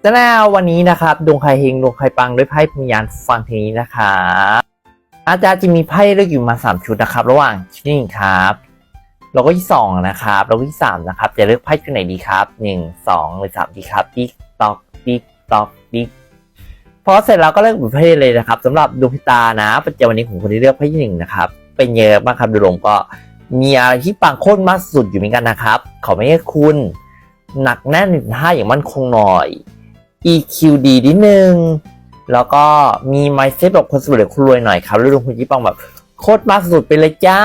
แต่แล้ววันนี้นะครับดวงใครเฮงดวงใครปังด้วยไพ่พยานฟังทีนี้นะครับอาจารย์จะมีไพ่เลือกอยู่มาสามชุดนะครับ ระหว่างชุดที่หนึ่งครับแล้วก็ที่สองนะครับแล้วก็ที่สามนะครับ จะเลือกไพ่ชุดไหนดีครับหนึ่งสองหรือสามดีครับติ๊กตอกติ๊กตอกติ๊กพอเสร็จแล้วก็เลือกบุตรไพ่เลยนะครับสำหรับดวงพิตานะประจำวันนี้ของคนที่เลือกไพ่ที่หนึ่งนะครับ เป็นเยอะมากครับดูลงก็มีอะไรที่ปังโคตรมากสุดอยู่เหมือนกันนะครับ ขอไม่ให้คุณ หนักแน่นถึงห้าอย่างมั่นคงหน่อย EQ ดีนิดนึง แล้วก็มี mindset แบบคนสำเร็จคนรวยหน่อยครับแล้วดวงคุณยี่ปังแบบโคตรมากสุดไปเลยจ้า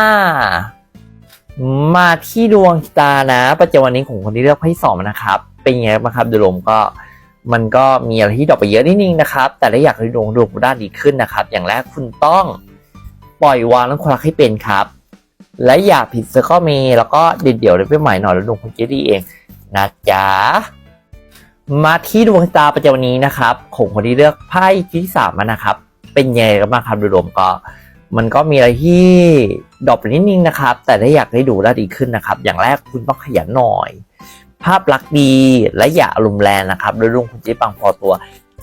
มาที่ดวงตานะประจำวันนี้ของคนที่เลือกไพ่สองนะครับ เป็นยังไงบ้างครับดูลมก็มันก็มีอะไรที่ดรอกไปเยอะนิดนึงนะครับ แต่ถ้าอยากให้ดวงดวงด้านดีขึ้นนะครับ อย่างแรกคุณต้องปล่อยวางเรื่องความรักให้เป็นครับ และอย่าผิดเซอร์ข้อเมแล้วก็เด็ดเดี่ยวเลยไปใหม่หน่อยแล้วดวงคุณจะดีเองนะจ๊ะ มาที่ดวงตาประจำวันนี้นะครับของคนที่เลือกไพ่ที่สามนะครับ เป็นยังไงกันบ้างครับโดยรวมก็ มันก็มีอะไรที่ดรอปไปนิดนึงนะครับ แต่ถ้าอยากให้ดูแลดีขึ้นนะครับ อย่างแรกคุณต้องขยันหน่อย ภาพลักษณ์ดีและอย่าอารมณ์แรงนะครับโดยรวมคุณจ๊ปังพอตัว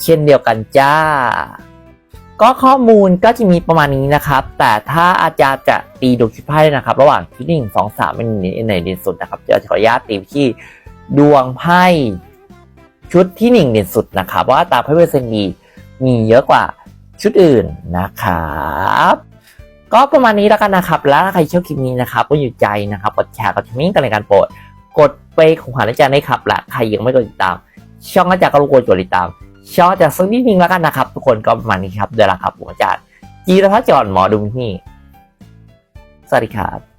เช่นเดียวกันจ้า ก็ข้อมูลก็จะมีประมาณนี้นะครับ แต่ถ้าอาจารย์จะตีดวงคิดไพ่นะครับ ระหว่างที่หนึ่งสองสามเป็นไหนเด่นสุดนะครับจะขออนุญาตตีที่ดวงไพ่ ชุดที่หนึ่งเด่นสุดนะครับว่าตามไพ่เปอร์เซ็นต์ดีมีเยอะกว่าชุดอื่นนะครับก็ประมาณนี้แล้วกันนะครับ แล้วถ้าใครชอบคลิปนี้นะครับก็อยู่ใจนะครับกดแชร์กดทิ้งกันในการโปรดกดไปของขวัญอาจารย์ได้ครับและใครยังไม่กดติดตาม ช่องอาจารย์ก็รบกวนกดติดตาม ช่องอาจารย์สักนิดนึงแล้วกันนะครับ ทุกคนก็ประมาณนี้ครับเดี๋ยวละครับผมอาจารย์จีรพัฒน์จอห์นหมอดูนี่สวัสดีครับ